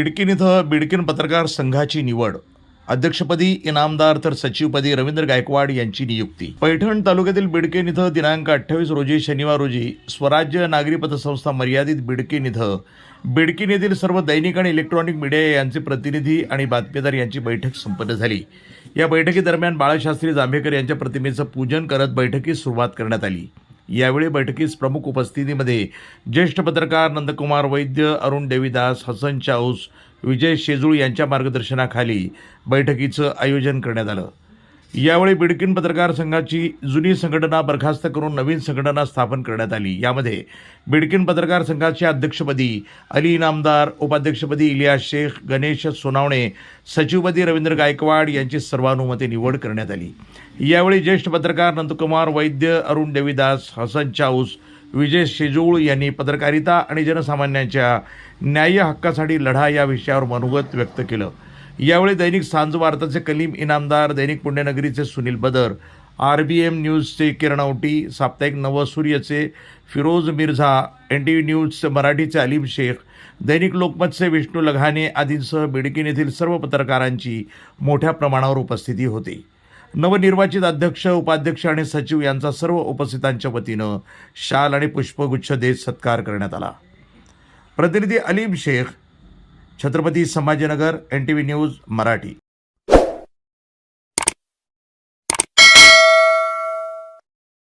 बिडकीन इथं बिडकीन पत्रकार संघाची निवड. अध्यक्षपदी इनामदार तर सचिवपदी रवींद्र गायकवाड यांची नियुक्ती. पैठण तालुक्यातील बिडकेन इथं दिनांक अठ्ठावीस रोजी शनिवार रोजी स्वराज्य नागरी पतसंस्था मर्यादित बिडकेन इथं बिडकीन येथील सर्व दैनिक आणि इलेक्ट्रॉनिक मीडिया यांचे प्रतिनिधी आणि बातमीदार यांची बैठक संपन्न झाली. या बैठकीदरम्यान बाळशास्त्री जांभेकर यांच्या प्रतिमेचं पूजन करत बैठकीस सुरुवात करण्यात आली. यावेळी बैठकीस प्रमुख उपस्थितीमध्ये ज्येष्ठ पत्रकार नंदकुमार वैद्य अरुण देवीदास हसन चाऊस विजय शेजूळ यांच्या मार्गदर्शनाखाली बैठकीचं आयोजन करण्यात आलं. यावेळी बिडकीन पत्रकार संघाची जुनी संघटना बरखास्त करून नवीन संघटना स्थापन करण्यात आली. यामध्ये बिडकीन पत्रकार संघाच्या अध्यक्षपदी अली इनामदार उपाध्यक्षपदी इलियास शेख गणेश सोनावणे सचिवपदी रवींद्र गायकवाड यांची सर्वानुमते निवड करण्यात आली. यावेळी ज्येष्ठ पत्रकार नंदकुमार वैद्य अरुण देवीदास हसन चाऊस विजय शेजूळ यांनी पत्रकारिता आणि जनसामान्यांच्या न्याय्य हक्कासाठी लढा या विषयावर मनोगत व्यक्त केलं. यावेळी दैनिक सांज वार्ताचे कलीम इनामदार दैनिक पुण्यनगरीचे Sunil Badar R B M न्यूजचे Kiran Auti साप्ताहिक नवसूर्यचे Firoz Mirza N T V न्यूजचे मराठीचे अलीम शेख दैनिक लोकमतचे विष्णू लघाणे आदींसह बिडकीन येथील सर्व पत्रकारांची मोठ्या प्रमाणावर उपस्थिती होती. नवनिर्वाचित अध्यक्ष उपाध्यक्ष आणि सचिव यांचा सर्व उपस्थितांच्या वतीनं शाल आणि पुष्पगुच्छ देत सत्कार करण्यात आला. प्रतिनिधी Aleem Shaikh Chhatrapati Sambhajinagar N T V news Marathi.